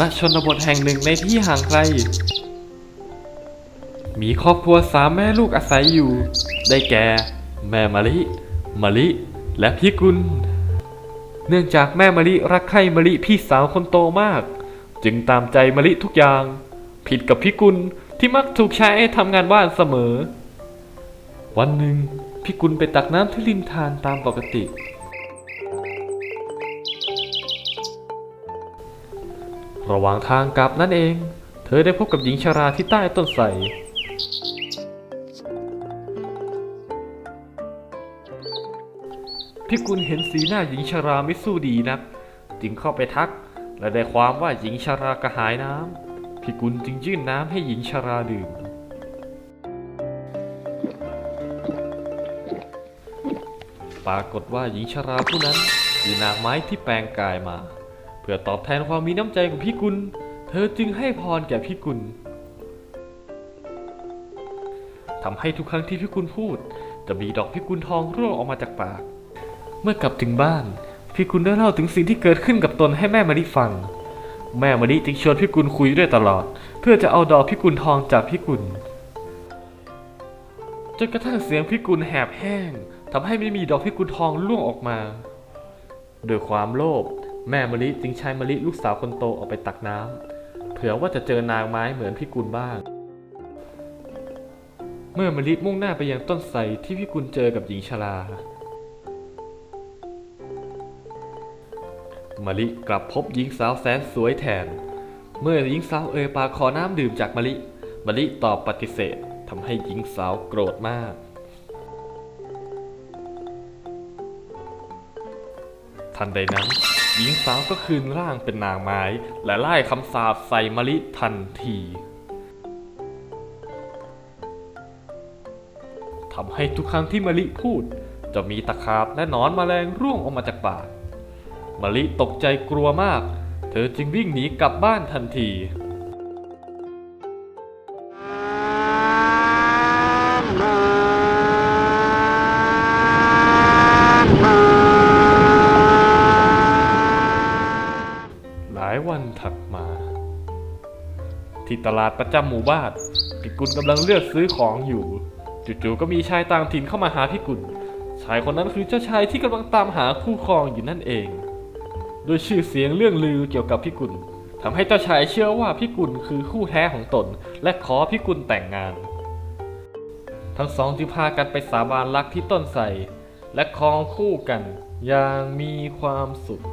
ณชนบทแห่งหนึ่งในที่ห่างไกล มีครอบครัวสามแม่ลูกอาศัยอยู่ ได้แก่ แม่มะลิมะลิ และพี่กุล เนื่องจากแม่มะลิรักใคร่มะลิพี่สาวคนโตมาก จึงตามใจมะลิทุกอย่าง ผิดกับพี่กุลที่มักถูกใช้ให้ทำงานบ้านเสมอ วันหนึ่งพี่กุลไปตักน้ำที่ริมทานตามปกติ ระหว่างทางกลับนั่นเอง เธอได้พบกับหญิงชราที่ใต้ต้นไทรพี่กุลเห็นสีหน้าหญิงชราไม่สู้ดีนัก จึงเข้าไปทัก และได้ความว่าหญิงชรากระหายน้ำพี่กุลจึงยื่นน้ำให้หญิงชราดื่ม ปรากฏว่าหญิงชราผู้นั้นคือนางไม้ที่แปลงกายมา เพื่อตอบแทนความมีน้ำใจของพี่กุล เธอจึงให้พรแก่พี่กุลทำให้ทุกครั้งที่พี่กุลพูด จะมีดอกพิกุลทองร่วงออกมาจากปาก เมื่อกลับถึงบ้าน พี่กุลได้เล่าถึงสิ่งที่เกิดขึ้นกับตนให้แม่มะลิฟัง แม่มะลิจึงชวนพี่กุลคุยด้วยตลอด เพื่อจะเอาดอกพิกุลทองจากพี่กุลจนกระทั่งเสียงพิกุลแหบแห้งทำให้ไม่มีดอกพิกุลทองร่วงออกมา โดยความโลภ แม่มะลิจึงใช้มะลิลูกสาวคนโตออกไปตักน้ำเผื่อว่าจะเจอนางไม้เหมือนพิกุลบ้าง เมื่อมะลิมุ่งหน้าไปยังต้นไทรที่พิกุลเจอกับหญิงชรามะลิกลับพบหญิงสาวแสนสวยแทน เมื่อหญิงสาวเอ่ยปากขอน้ำดื่มจากมะลิมะลิตอบปฏิเสธทำให้หญิงสาวโกรธมาก ทันใดนั้น หญิงสาวก็คืนร่างเป็นนางไม้ และไล่คำสาปใส่มะลิทันทีทำให้ทุกครั้งที่มะลิพูด จะมีตะขาบและหนอนแมลงร่วงออกมาจากปากมะลิตกใจกลัวมาก เธอจึงวิ่งหนีกลับบ้านทันที หลายวันถัดมา ที่ตลาดประจำหมู่บ้านพี่กุลกำลังเลือกซื้อของอยู่จู่ๆก็มีชายต่างถิ่นเข้ามาหาพี่กุลชายคนนั้นคือเจ้าชายที่กำลังตามหาคู่ครองอยู่นั่นเองโดยชื่อเสียงเรื่องลือเกี่ยวกับพี่กุลทำให้เจ้าชายเชื่อว่าพี่กุลคือคู่แท้ของตน และขอพี่กุลแต่งงาน ทั้งสองจึงพากันไปสาบานรักที่ต้นไทรและครองคู่กันอย่างมีความสุข